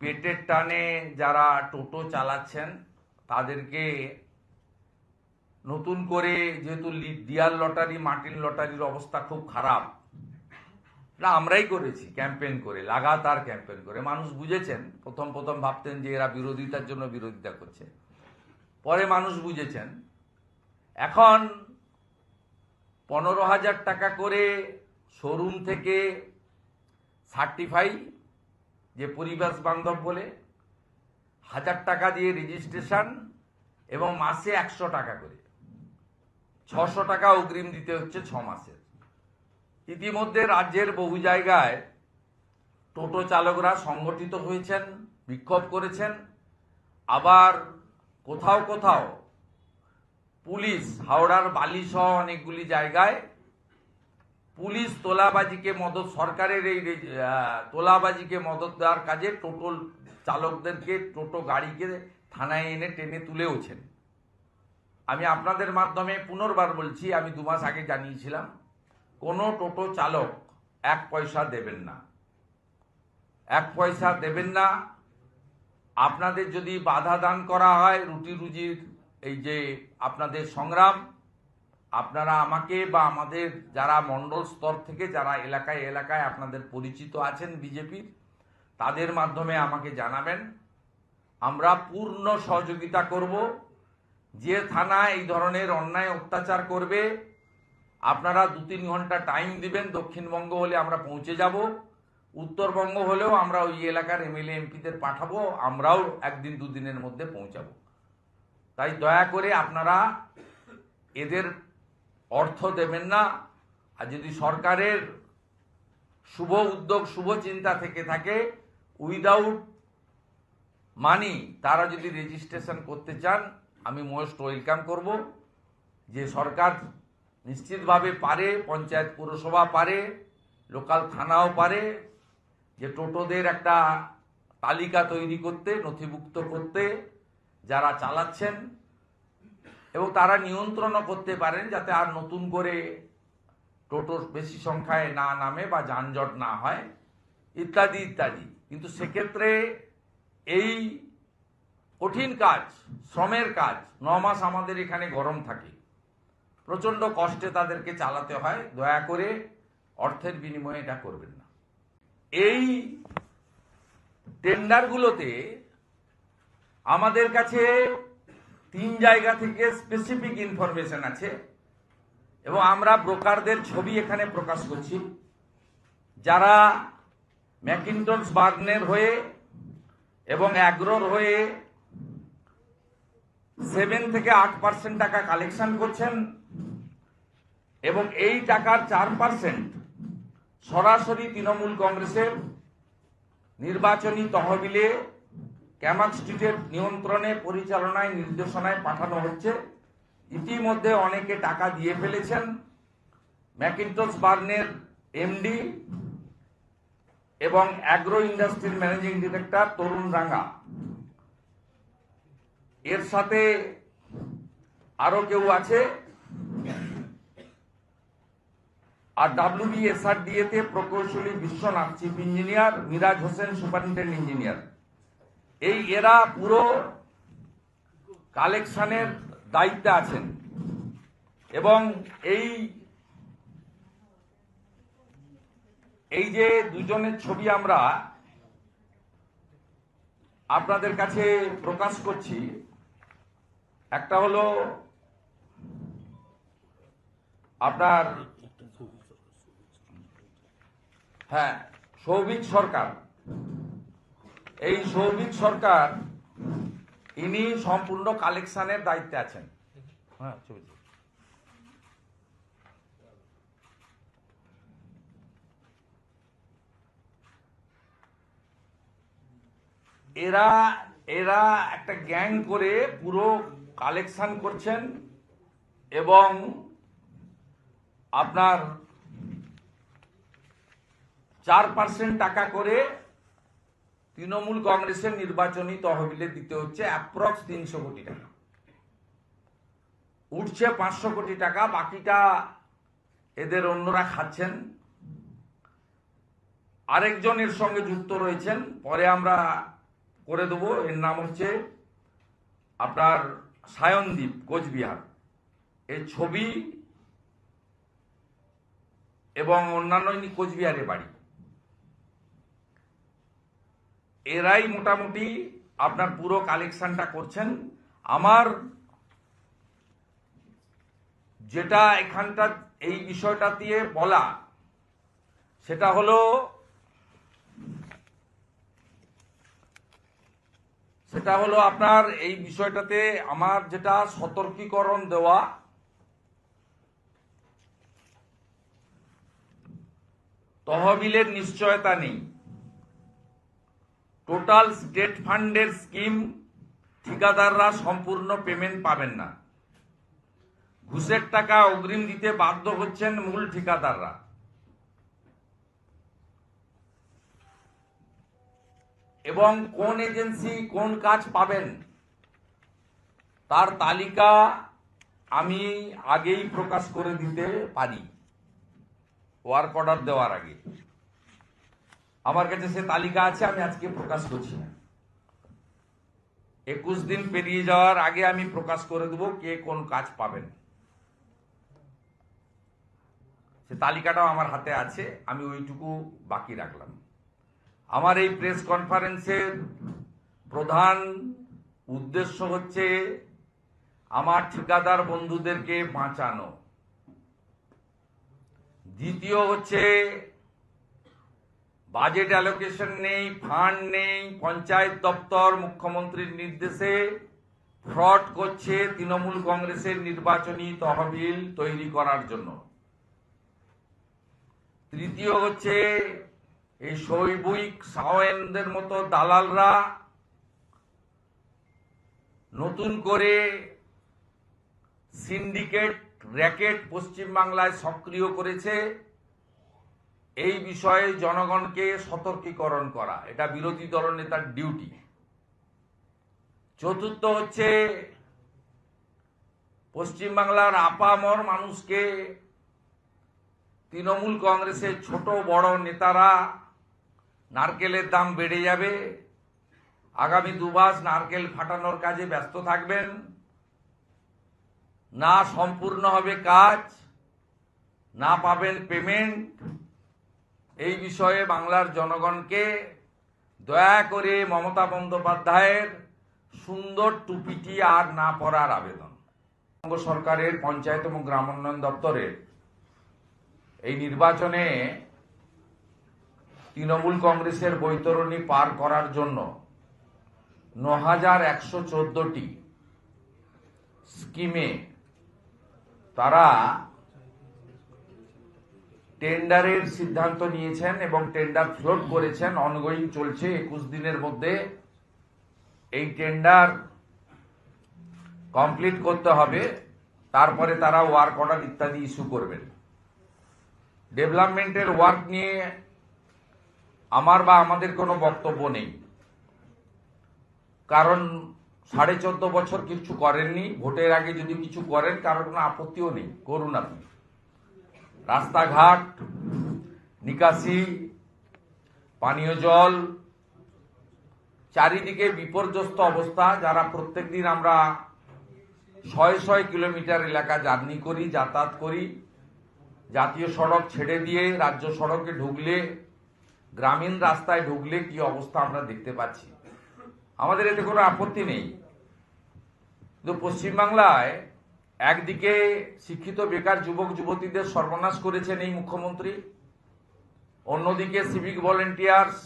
পেটের টানে যারা টোটো চালাচ্ছেন, তাদেরকে নতুন করে যেহেতু ডিয়ার লটারি, মার্টিন লটারির অবস্থা খুব খারাপ। না আমরাই করেছি, ক্যাম্পেইন করে, লাগাতার ক্যাম্পেইন করে। মানুষ বুঝেছেন, প্রথম প্রথম ভাবতেন যে এরা বিরোধিতার জন্য বিরোধিতা করছে। পরে মানুষ বুঝেছেন, এখন পনেরো হাজার টাকা করে শোরুম থেকে সার্টিফাই যে পরিবেশ বান্ধব বলে হাজার টাকা দিয়ে রেজিস্ট্রেশন এবং মাসে একশো টাকা করে। ছশো টাকা অগ্রিম দিতে হচ্ছে ছ মাসের। ইতিমধ্যে রাজ্যের বহু জায়গায় টোটো চালকরা সংগঠিত হয়েছেন, বিক্ষোভ করেছেন। আবার কোথাও কোথাও পুলিশ, হাওড়ার বালিসহ অনেকগুলি জায়গায় পুলিশ তোলাবাজিকে মদত, সরকারের এই তোলাবাজিকে মদত দেওয়ার কাজে টোটো চালকদেরকে, টোটো গাড়িকে থানায় এনে টেনে তুলেওছেন। আমি আপনাদের মাধ্যমে পুনর্বার বলছি, আমি দু মাস আগে জানিয়েছিলাম, কোনো টোটো চালক এক পয়সা দেবেন না। এক পয়সা দেবেন না। আপনাদের যদি বাধা দান করা হয় রুটি রুজির এই যে আপনাদের সংগ্রাম আপনারা আমাকে বা আমাদের যারা মণ্ডল স্তর থেকে, যারা এলাকায় এলাকায় আপনাদের পরিচিত আছেন বিজেপির তাদের মাধ্যমে আমাকে জানাবেন। আমরা পূর্ণ সহযোগিতা করব। যে থানা এই ধরনের অন্যায় অত্যাচার করবে, আপনারা দু তিন ঘণ্টা টাইম দিবেন দক্ষিণবঙ্গ হলে আমরা পৌঁছে যাব। উত্তরবঙ্গ হলেও আমরা ওই এলাকার এমএলএ, এমপিদের পাঠাবো, আমরাও একদিন দুদিনের মধ্যে পৌঁছাবো। তাই দয়া করে আপনারা এদের অর্থ দেবেন না। আর যদি সরকারের শুভ উদ্যোগ, শুভ চিন্তা থেকে থাকে উইদাউট মানি তারা যদি রেজিস্ট্রেশন করতে চান, আমি মোস্ট ওয়েলকাম করব। যে সরকার নিশ্চিতভাবে পারে, পঞ্চায়েত পুরসভা পারে লোকাল থানাও পারে, যে টোটোদের একটা তালিকা তৈরি করতে, নথিভুক্ত করতে, যারা চালাচ্ছেন এবং তারা নিয়ন্ত্রণও করতে পারেন যাতে আর নতুন করে টোটো বেশি সংখ্যায় না নামে বা যানজট না হয়, ইত্যাদি ইত্যাদি। কিন্তু সেক্ষেত্রে এই কঠিন কাজ, শ্রমের কাজ, ন মাস আমাদের এখানে গরম থাকে। প্রচণ্ড কষ্টে তাদেরকে চালাতে হয়, দয়া করে অর্থের বিনিময়ে এটা করবেন না। এই টেন্ডারগুলোতে আমাদের কাছে তিন জায়গা থেকে স্পেসিফিক ইনফরমেশন আছে। এবং আমরা ব্রোকারদের ছবি এখানে প্রকাশ করছি। যারা ম্যাকিন্টনস বার্নের হয়ে এবং অ্যাগ্রোর হয়ে সেভেন থেকে আট পার্সেন্ট টাকা কালেকশন করছেন এবং এই টাকার চার পার্সেন্ট সরাসরি তৃণমূল কংগ্রেসের নির্বাচনী তহবিলে ক্যামাক স্ট্রিটের নিয়ন্ত্রণে পরিচালনায়, নির্দেশনায় পাঠানো হচ্ছে। ইতিমধ্যে অনেকে টাকা দিয়ে ফেলেছেন। ম্যাকিন্টস বার্নের এমডি এবং অ্যাগ্রো ইন্ডাস্ট্রির ম্যানেজিং ডিরেক্টর তরুণ রাঙ্গা। এর সাথে আরও কেউ আছে? আর ডাব্লিউবিএসআরডিএ তে প্রকৌশলী Biswanath, chief engineer, Miraj Hossain, superintendent engineer. এই এরা পুরো কালেকশনের দায়িত্বে আছেন। এবং এই এই যে দুজনের ছবি আমরা আপনাদের কাছে প্রকাশ করছি, একটা হলো আপনার হ্যাঁ সৌভিক সরকার। এই সৌভিক সরকার, ইনি সম্পূর্ণ কালেকশনের দায়িত্বে আছেন। হ্যাঁ এরা এরা একটা গ্যাং করে পুরো কালেকশন করছেন এবং আপনার চার পার্সেন্ট টাকা করে তৃণমূল কংগ্রেসের নির্বাচনী তহবিলে দিতে হচ্ছে অ্যাপ্রক্স তিনশো কোটি টাকা। উঠছে পাঁচশো কোটি টাকা, বাকিটা এদের অন্যরা খাচ্ছেন। আরেকজন এর সঙ্গে যুক্ত রয়েছেন, পরে আমরা করে দেবো। এর নাম হচ্ছে আপনার সায়নদ্বীপ কোচবিহার। এর ছবি এবং অন্যান্য ইনি কোচবিহারে বাড়ি। এরাই মোটামুটি আপনার পুরো কালেকশনটা করছেন। আমার যেটা এখানটা এই বিষয়টা দিয়ে বলা, সেটা হলো সেটা হলো আপনার এই বিষয়টাতে আমার যেটা সতর্কীকরণ দেওয়া, তহবিলের নিশ্চয়তা নেই। টোটাল স্টেট ফান্ডের স্কিম ঠিকাদাররা সম্পূর্ণ পেমেন্ট পাবেন না। ঘুষের টাকা অগ্রিম দিতে বাধ্য হচ্ছেন মূল ঠিকাদাররা। এবং কোন এজেন্সি কোন কাজ পাবেন, তার তালিকা আমি আগেই প্রকাশ করে দিতে পারি। ওয়ার্ক অর্ডার দেওয়ার আগে। আমার কাছে সে তালিকা আছে, আমি আজকে প্রকাশ করছি না। একুশ দিন পেরিয়ে যাওয়ার আগে আমি প্রকাশ করে দেবো কে কোন কাজ পাবেন। সে তালিকাটাও আমার হাতে আছে, আমি ওইটুকু বাকি রাখলাম। আমার এই প্রেস কনফারেন্সের প্রধান উদ্দেশ্য হচ্ছে আমার ঠিকাদার বন্ধুদেরকে বাঁচানো। দ্বিতীয় হচ্ছে বাজেট অ্যালোকেশন নেই ফান্ড নেই, পঞ্চায়েত দপ্তর, মুখ্যমন্ত্রীর নির্দেশে ফ্রড করছে তৃণমূল কংগ্রেসের নির্বাচনী তহবিল তৈরি করার জন্য। তৃতীয় হচ্ছে এই শৈবুইক সাওয়েনদের মতো দালালরা নতুন করে সিন্ডিকেট র্যাকেট পশ্চিমবাংলায় সক্রিয় করেছে। এই বিষয়ে জনগণকে সতর্কীকরণ করা, এটা বিরোধী দলনেতার ডিউটি চতুর্থ হচ্ছে, পশ্চিমবাংলার আপামর মানুষকে তৃণমূল কংগ্রেসের ছোট বড় নেতারা নারকেলের দাম বেড়ে যাবে। আগামী দুমাস নারকেল ফাটানোর কাজে ব্যস্ত থাকবেন। না সম্পূর্ণ হবে কাজ, না পাবেন পেমেন্ট এই বিষয়ে বাংলার জনগণকে দয়া করে মমতা বন্দ্যোপাধ্যায়ের সুন্দর টুপিটি আর না পরার আবেদন। বঙ্গ সরকারের পঞ্চায়েত এবং গ্রামোন্নয়ন দপ্তরের এই নির্বাচনে তৃণমূল কংগ্রেসের বৈতরণী পার করার জন্য ন হাজার একশো চোদ্দটি স্কিমে তারা টেন্ডারের সিদ্ধান্ত নিয়েছেন এবং টেন্ডার ফ্লোট করেছেন। অনগোয়িং চলছে একুশ দিনের মধ্যে। এই টেন্ডার কমপ্লিট করতে হবে। তারপরে তারা ওয়ার্ক অর্ডার ইত্যাদি ইস্যু করবেন। ডেভেলপমেন্টের ওয়ার্ক নিয়ে আমার বা আমাদের কোনো বক্তব্য নেই। কারণ সাড়ে চোদ্দ বছর কিছু করেননি। ভোটের আগে যদি কিছু করেন, কারোর কোনো আপত্তিও নেই। করুন আপনি। রাস্তাঘাট, নিকাশি, পানীয় জল, চারিদিকে বিপর্যস্ত অবস্থা যারা প্রত্যেকদিন আমরা শয়ে শয়ে কিলোমিটার এলাকা জার্নি করি, যাতায়াত করি। জাতীয় সড়ক ছেড়ে দিয়ে রাজ্য সড়কে ঢুকলে, গ্রামীণ রাস্তায় ঢুকলে কি অবস্থা আমরা দেখতে পাচ্ছি? আমাদের এতে কোনো আপত্তি নেই। কিন্তু পশ্চিমবাংলায় একদিকে শিক্ষিত বেকার যুবক যুবতীদের সর্বনাশ করেছেন এই মুখ্যমন্ত্রী, অন্যদিকে সিভিক ভলেন্টিয়ার্স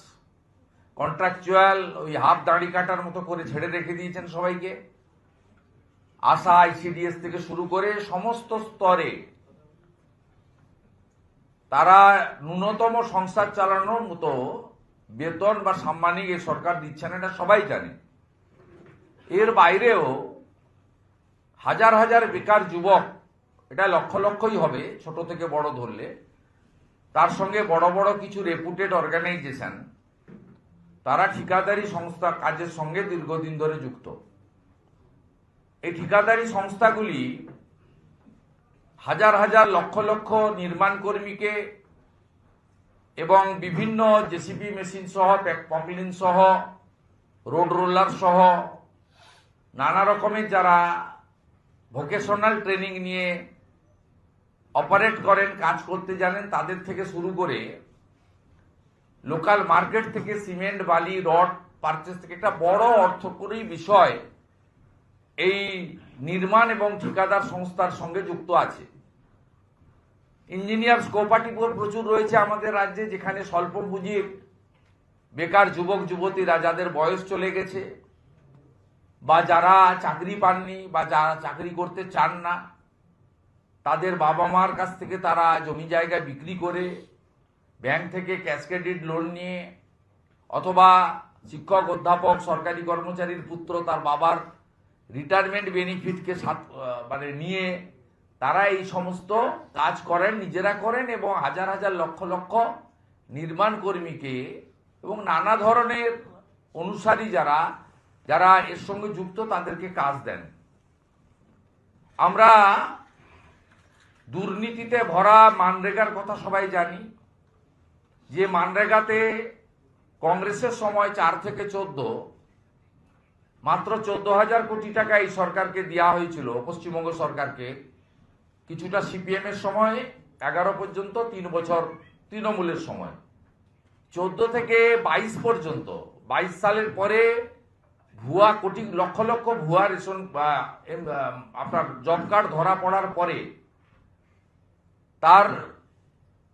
কন্ট্রাকচুয়াল ওই হাফ দাড়ি কাটার মতো করে ছেড়ে রেখে দিয়েছেন সবাইকে। আশা আইসিডিএস থেকে শুরু করে সমস্ত স্তরে তারা ন্যূনতম সংসার চালানোর মতো বেতন বা সাম্মানিক এই সরকার দিচ্ছে না এটা সবাই জানে। এর বাইরেও হাজার হাজার বেকার যুবক, এটা লক্ষ লক্ষই হবে, ছোট থেকে বড় ধরলে। তার সঙ্গে বড় বড় কিছু রেপুটেড অর্গানাইজেশন তারা ঠিকাদারি সংস্থা কাজের সঙ্গে দীর্ঘদিন ধরে যুক্ত। এই ঠিকাদারি সংস্থাগুলি হাজার হাজার লক্ষ লক্ষ নির্মাণ কর্মীকে এবং বিভিন্ন জেসিবি মেশিন সহ পকলিন সহ, রোড রোলার সহ, নানা রকমের যারা ভোকেশনাল ট্রেনিং নিয়ে অপারেট করেন, কাজ করতে জানেন, তাদের থেকে শুরু করে লোকাল মার্কেট থেকে সিমেন্ট বালি, রড পারচেস থেকে একটা বড় অর্থকরী বিষয় এই নির্মাণ এবং ঠিকাদার সংস্থার সঙ্গে যুক্ত আছে। ইঞ্জিনিয়ার কোপাটিপুর প্রচুর রয়েছে আমাদের রাজ্যে, যেখানে স্বল্প পুঁজির বেকার যুবক যুবতীরা যাদের বয়স চলে গেছে। বা যারা চাকরি পাননি বা যারা চাকরি করতে চান না, তাদের বাবা মার কাছ থেকে তারা জমি জায়গা বিক্রি করে, ব্যাংক থেকে ক্যাশ ক্রেডিট লোন নিয়ে, অথবা শিক্ষক, অধ্যাপক, সরকারি কর্মচারীর পুত্র তার বাবার রিটায়ারমেন্ট বেনিফিটকে মানে নিয়ে তারা এই সমস্ত কাজ করেন, নিজেরা করেন এবং হাজার হাজার লক্ষ লক্ষ নির্মাণ কর্মীকে এবং নানা ধরনের অনুসারী যারা যারা এর সঙ্গে যুক্ত তাদেরকে কাজ দেন। আমরা দুর্নীতিতে ভরা মানরেগার কথা সবাই জানি। যে মানরেগাতে কংগ্রেসের সময় চার থেকে চোদ্দ, মাত্র চোদ্দ হাজার কোটি টাকা এই সরকারকে দেওয়া হয়েছিল, পশ্চিমবঙ্গ সরকারকে। কিছুটা সিপিএম এর সময়, এগারো পর্যন্ত, তিন বছর তৃণমূলের সময়। চোদ্দ থেকে বাইশ পর্যন্ত, বাইশ সালের পরে ভুয়া কোটি লক্ষ লক্ষ ভুয়া রেশন বা, আপনার জব কার্ড ধরা পড়ার পরে তার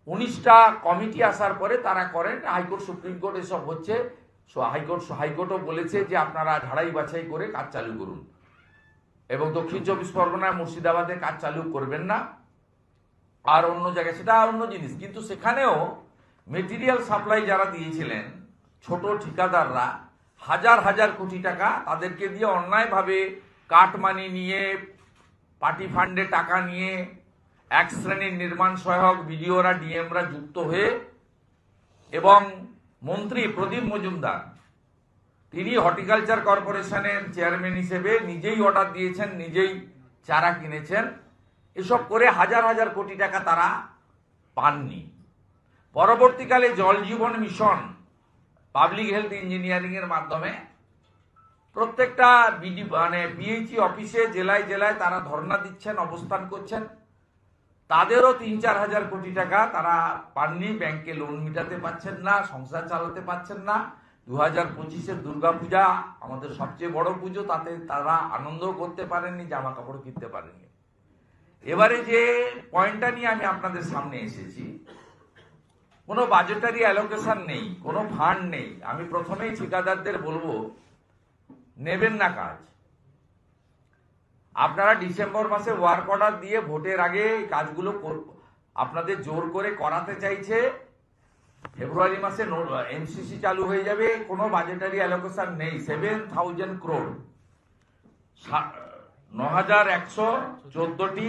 উনিশটা কমিটি আসার পরে তারা করেন হাইকোর্ট সুপ্রিম কোর্ট এসব হচ্ছে। হাইকোর্ট হাইকোর্টও বলেছে যে আপনারা ঝাড়াই বাছাই করে কাজ চালু করুন। এবং দক্ষিণ চব্বিশ পরগনায় মুর্শিদাবাদে কাজ চালু করবেন না। আর অন্য জায়গায় সেটা অন্য জিনিস। কিন্তু সেখানেও মেটেরিয়াল সাপ্লাই যারা দিয়েছিলেন ছোট ঠিকাদাররা হাজার হাজার কোটি টাকা তাদেরকে দিয়ে অন্যায়ভাবে কাটমানি নিয়ে, পার্টি ফান্ডে টাকা নিয়ে এক শ্রেণির নির্মাণ সহায়ক বিডিওরা, ডিএমরা যুক্ত হয়ে এবং মন্ত্রী প্রদীপ মজুমদার, তিনি হর্টিকালচার কর্পোরেশনের চেয়ারম্যান হিসেবে নিজেই অর্ডার দিয়েছেন, নিজেই চারা কিনেছেন। এসব করে হাজার হাজার কোটি টাকা তারা পাননি। পরবর্তীকালে Jal Jeevan mission public health engineering এর মাধ্যমে প্রত্যেকটা বিডি মানে পিএইচই অফিসে জেলায় জেলায় তারা ধর্ণা দিচ্ছেন, অবস্থান করছেন। তাদেরও তিন চার হাজার কোটি টাকা তারা পাননি ব্যাংকে লোন মিটাতে পারছেন না, সংসার চালাতে পারছেন না। দু হাজার পঁচিশের দুর্গাপূজা আমাদের সবচেয়ে বড় পুজো, তাতে তারা আনন্দ করতে পারেননি জামা কাপড় কিনতে পারেননি। এবারে যে পয়েন্টটা নিয়ে আমি আপনাদের সামনে এসেছি কোনো বাজেটারি অ্যালোকেশন নেই, কোনো ফান্ড নেই। আমি প্রথমেই ঠিকাদারদের বলব, নেবেন না কাজ। আপনারা ডিসেম্বর মাসে ওয়ার্ক অর্ডার দিয়ে ভোটের আগে কাজগুলো আপনাদের জোর করে করাতে চাইছে, ফেব্রুয়ারি মাসে এমসিসি চালু হয়ে যাবে, কোনো বাজেটারি অ্যালোকেশন নেই। সেভেন থাউজেন্ড ক্রোড ন হাজার একশো চোদ্দটি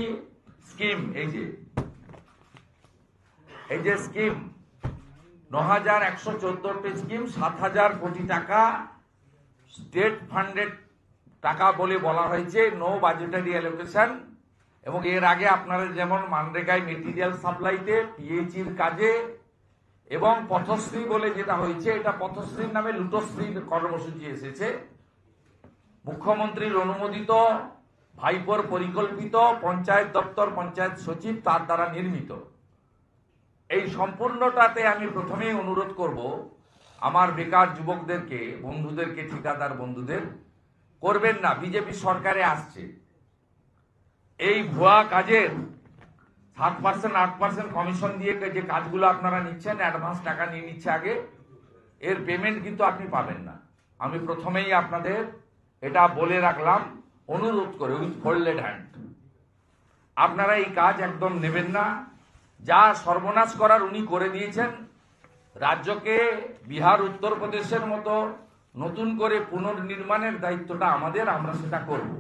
স্কিম এই যে এই যে স্কিম ন হাজার একশো চোদ্দটি স্কিম সাত হাজার কোটি টাকা স্টেট ফান্ডেড টাকা বলে বলা হয়েছে নো বাজেটারি অ্যালোকেশন এবং এর আগে আপনারা যেমন মানরেগায় মেটেরিয়াল সাপ্লাইতে পিএইচির কাজে, এবং পথশ্রী বলে যেটা হয়েছে, এটা পথশ্রীর নামে লুটশ্রীর কর্মসূচি এসেছে। মুখ্যমন্ত্রীর অনুমোদিত, ভাইপোর পরিকল্পিত, পঞ্চায়েত দপ্তর, পঞ্চায়েত সচিব তার দ্বারা নির্মিত। এই সম্পূর্ণটাতে আমি প্রথমেই অনুরোধ করব, আমার বেকার যুবকদেরকে, বন্ধুদেরকে, ঠিকাদার বন্ধুদের, করবেন না, বিজেপি সরকারে আসছে। এই ভুয়া কাজের সাত পার্সেন্ট আট পার্সেন্ট কমিশন দিয়ে যে কাজগুলো আপনারা নিচ্ছেন অ্যাডভান্স টাকা নিয়ে নিচ্ছে আগে, এর পেমেন্ট কিন্তু আপনি পাবেন না। আমি প্রথমেই আপনাদের এটা বলে রাখলাম, অনুরোধ করে উইথ ফোল্ডেড হ্যান্ড আপনারা এই কাজ একদম নেবেন না যা সর্বনাশ করার উনি করে দিয়েছেন, রাজ্যকে বিহার, উত্তরপ্রদেশের মতো নতুন করে পুনর্নির্মাণের দায়িত্বটা আমাদের, আমরা সেটা করব।